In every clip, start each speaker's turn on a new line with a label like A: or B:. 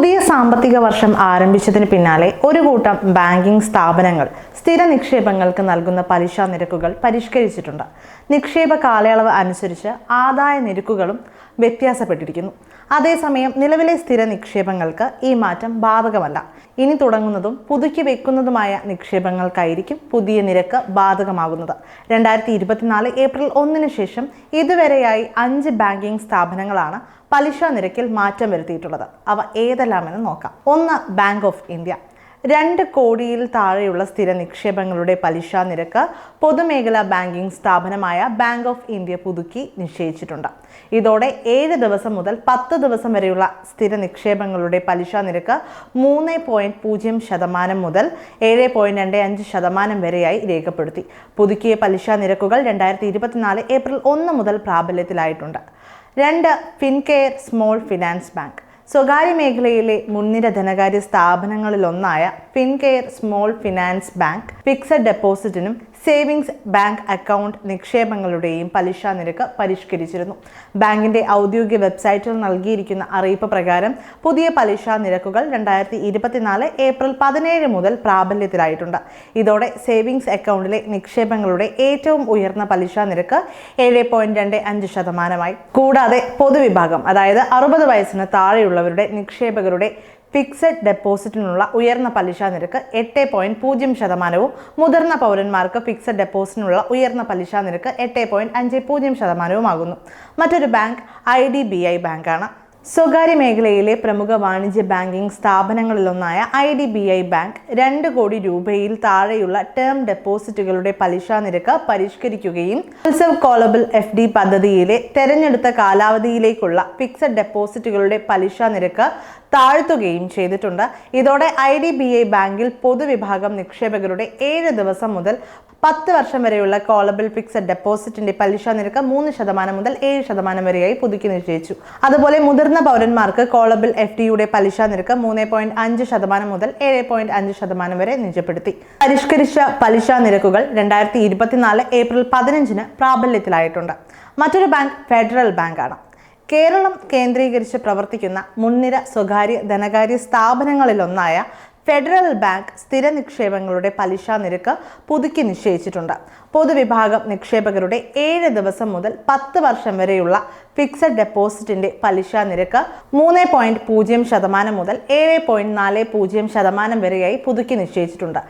A: പുതിയ സാമ്പത്തിക വർഷം ആരംഭിച്ചതിന് പിന്നാലെ ഒരു കൂട്ടം ബാങ്കിംഗ് സ്ഥാപനങ്ങൾ സ്ഥിര നിക്ഷേപങ്ങൾക്ക് നൽകുന്ന പലിശ നിരക്കുകൾ പരിഷ്കരിച്ചിട്ടുണ്ട്. നിക്ഷേപ കാലയളവ് അനുസരിച്ച് ആദായ നിരക്കുകളും വ്യത്യാസപ്പെട്ടിരിക്കുന്നു. അതേസമയം നിലവിലെ സ്ഥിര നിക്ഷേപങ്ങൾക്ക് ഈ മാറ്റം ബാധകമല്ല. ഇനി തുടങ്ങുന്നതും പുതുക്കി വെക്കുന്നതുമായ നിക്ഷേപങ്ങൾക്കായിരിക്കും പുതിയ നിരക്ക് ബാധകമാകുന്നത്. രണ്ടായിരത്തി ഇരുപത്തിനാല് ഏപ്രിൽ ഒന്നിന് ശേഷം ഇതുവരെയായി അഞ്ച് ബാങ്കിംഗ് സ്ഥാപനങ്ങളാണ് പലിശ നിരക്കിൽ മാറ്റം വരുത്തിയിട്ടുള്ളത്. അവ ഏതെല്ലാമെന്ന് നോക്കാം. ഒന്ന് ബാങ്ക് ഓഫ് ഇന്ത്യ. രണ്ട് കോടിയിൽ താഴെയുള്ള സ്ഥിര നിക്ഷേപങ്ങളുടെ പലിശ നിരക്ക് പൊതുമേഖലാ ബാങ്കിംഗ് സ്ഥാപനമായ ബാങ്ക് ഓഫ് ഇന്ത്യ പുതുക്കി നിശ്ചയിച്ചിട്ടുണ്ട്. ഇതോടെ ഏഴ് ദിവസം മുതൽ പത്ത് ദിവസം വരെയുള്ള സ്ഥിര നിക്ഷേപങ്ങളുടെ പലിശ നിരക്ക് മൂന്ന് പോയിന്റ് പൂജ്യം ശതമാനം മുതൽ ഏഴ് പോയിന്റ് രണ്ട് അഞ്ച് ശതമാനം വരെയായി രേഖപ്പെടുത്തി. പുതുക്കിയ പലിശ നിരക്കുകൾ രണ്ടായിരത്തി ഇരുപത്തിനാല് ഏപ്രിൽ ഒന്ന് മുതൽ പ്രാബല്യത്തിലായിട്ടുണ്ട്. രണ്ട് ഫിൻകെയർ സ്മോൾ ഫിനാൻസ് ബാങ്ക്. സ്വകാര്യ മേഖലയിലെ മുൻനിര ധനകാര്യ സ്ഥാപനങ്ങളിലൊന്നായ Fincare small finance bank fixed ഡെപ്പോസിറ്റിനും savings bank account നിക്ഷേപങ്ങളുടെയും പലിശ നിരക്ക് പരിഷ്കരിച്ചിരുന്നു. ബാങ്കിന്റെ ഔദ്യോഗിക വെബ്സൈറ്റിൽ നൽകിയിരിക്കുന്ന അറിയിപ്പ് പ്രകാരം പുതിയ പലിശ നിരക്കുകൾ രണ്ടായിരത്തി ഇരുപത്തിനാല് ഏപ്രിൽ പതിനേഴ് മുതൽ പ്രാബല്യത്തിലായിട്ടുണ്ട്. ഇതോടെ സേവിങ്സ് അക്കൗണ്ടിലെ നിക്ഷേപങ്ങളുടെ ഏറ്റവും ഉയർന്ന പലിശ നിരക്ക് ഏഴ് പോയിന്റ് രണ്ട് അഞ്ച് ശതമാനമായി. കൂടാതെ പൊതുവിഭാഗം അതായത് അറുപത് വയസ്സിന് താഴെയുള്ളവരുടെ നിക്ഷേപകരുടെ ഫിക്സഡ് ഡെപ്പോസിറ്റിനുള്ള ഉയർന്ന പലിശ നിരക്ക് എട്ട് പോയിന്റ് പൂജ്യം ശതമാനവും മുതിർന്ന പൗരന്മാർക്ക് ഫിക്സഡ് ഡെപ്പോസിറ്റിനുള്ള ഉയർന്ന പലിശ നിരക്ക് എട്ട് പോയിന്റ് അഞ്ച് പൂജ്യം ശതമാനവുമാകുന്നു. മറ്റൊരു bank I D B I ബാങ്കാണ്. സ്വകാര്യ മേഖലയിലെ പ്രമുഖ വാണിജ്യ banking സ്ഥാപനങ്ങളിലൊന്നായ I D B I bank രണ്ട് കോടി രൂപയിൽ താഴെയുള്ള ടേം ഡെപ്പോസിറ്റുകളുടെ പലിശ നിരക്ക് പരിഷ്കരിക്കുകയും ഉത്സവ് കോളബിൾ എഫ് ഡി പദ്ധതിയിലെ തെരഞ്ഞെടുത്ത കാലാവധിയിലേക്കുള്ള ഫിക്സഡ് ഡെപ്പോസിറ്റുകളുടെ പലിശ നിരക്ക് താഴ്ത്തുകയും ചെയ്തിട്ടുണ്ട്. ഇതോടെ ഐ ഡി ബി ഐ ബാങ്കിൽ പൊതുവിഭാഗം നിക്ഷേപകരുടെ ഏഴ് ദിവസം മുതൽ പത്ത് വർഷം വരെയുള്ള കോളബിൾ ഫിക്സഡ് ഡെപ്പോസിറ്റിന്റെ പലിശ നിരക്ക് മൂന്ന് ശതമാനം മുതൽ ഏഴ് ശതമാനം വരെയായി പുതുക്കി നിശ്ചയിച്ചു. അതുപോലെ മുതിർന്ന പൗരന്മാർക്ക് കോളബിൾ എഫ് ഡിയുടെ പലിശ നിരക്ക് മൂന്ന് പോയിന്റ് അഞ്ച് ശതമാനം മുതൽ ഏഴ് പോയിന്റ് അഞ്ച് ശതമാനം വരെ നിജപ്പെടുത്തി. പരിഷ്കരിച്ച പലിശ നിരക്കുകൾ രണ്ടായിരത്തി ഇരുപത്തിനാല് ഏപ്രിൽ പതിനഞ്ചിന് പ്രാബല്യത്തിലായിട്ടുണ്ട്. മറ്റൊരു ബാങ്ക് ഫെഡറൽ ബാങ്കാണ് കേരളം കേന്ദ്രീകരിച്ച് പ്രവർത്തിക്കുന്ന മുൻനിര സ്വകാര്യ ധനകാര്യ സ്ഥാപനങ്ങളിലൊന്നായ ഫെഡറൽ ബാങ്ക് സ്ഥിര നിക്ഷേപങ്ങളുടെ പലിശ നിരക്ക് പുതുക്കി നിശ്ചയിച്ചിട്ടുണ്ട്. പൊതുവിഭാഗം നിക്ഷേപകരുടെ ഏഴ് ദിവസം മുതൽ പത്ത് വർഷം വരെയുള്ള ഫിക്സഡ് ഡെപ്പോസിറ്റിന്റെ പലിശ നിരക്ക് മൂന്ന് പോയിന്റ് പൂജ്യം ശതമാനം മുതൽ ഏഴ് പോയിന്റ് നാല് പൂജ്യം ശതമാനം വരെയായി പുതുക്കി നിശ്ചയിച്ചിട്ടുണ്ട്.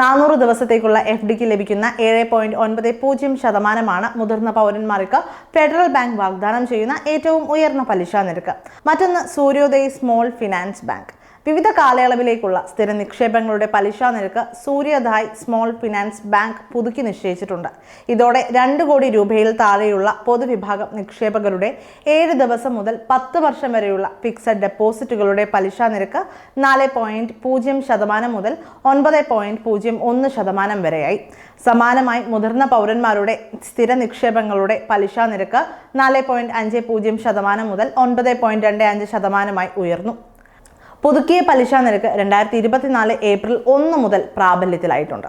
A: നാനൂറ് ദിവസത്തേക്കുള്ള എഫ് ഡിക്ക് ലഭിക്കുന്ന ഏഴ് പോയിന്റ് ഒൻപത് പൂജ്യം ശതമാനമാണ് മുതിർന്ന പൗരന്മാർക്ക് ഫെഡറൽ ബാങ്ക് വാഗ്ദാനം ചെയ്യുന്ന ഏറ്റവും ഉയർന്ന പലിശ നിരക്ക്. മറ്റൊന്ന് സൂര്യോദയ് സ്മോൾ ഫിനാൻസ് ബാങ്ക്. വിവിധ കാലയളവിലേക്കുള്ള സ്ഥിര നിക്ഷേപങ്ങളുടെ പലിശ നിരക്ക് സൂര്യധായ് സ്മോൾ ഫിനാൻസ് ബാങ്ക് പുതുക്കി നിശ്ചയിച്ചിട്ടുണ്ട്. ഇതോടെ രണ്ട് കോടി രൂപയിൽ താഴെയുള്ള പൊതുവിഭാഗം നിക്ഷേപകരുടെ ഏഴ് ദിവസം മുതൽ പത്ത് വർഷം വരെയുള്ള ഫിക്സഡ് ഡെപ്പോസിറ്റുകളുടെ പലിശ നിരക്ക് നാല് പോയിന്റ് പൂജ്യം ശതമാനം മുതൽ ഒൻപത് പോയിന്റ് പൂജ്യം ഒന്ന് ശതമാനം വരെയായി. സമാനമായി മുതിർന്ന പൗരന്മാരുടെ സ്ഥിര നിക്ഷേപങ്ങളുടെ പലിശ നിരക്ക് നാല് പോയിന്റ് അഞ്ച് പൂജ്യം ശതമാനം മുതൽ ഒൻപത് പോയിന്റ് രണ്ട് അഞ്ച് ശതമാനമായി ഉയർന്നു. പുതുക്കിയ പലിശ നിരക്ക് രണ്ടായിരത്തി ഇരുപത്തിനാല് ഏപ്രിൽ ഒന്ന് മുതൽ പ്രാബല്യത്തിലായിട്ടുണ്ട്.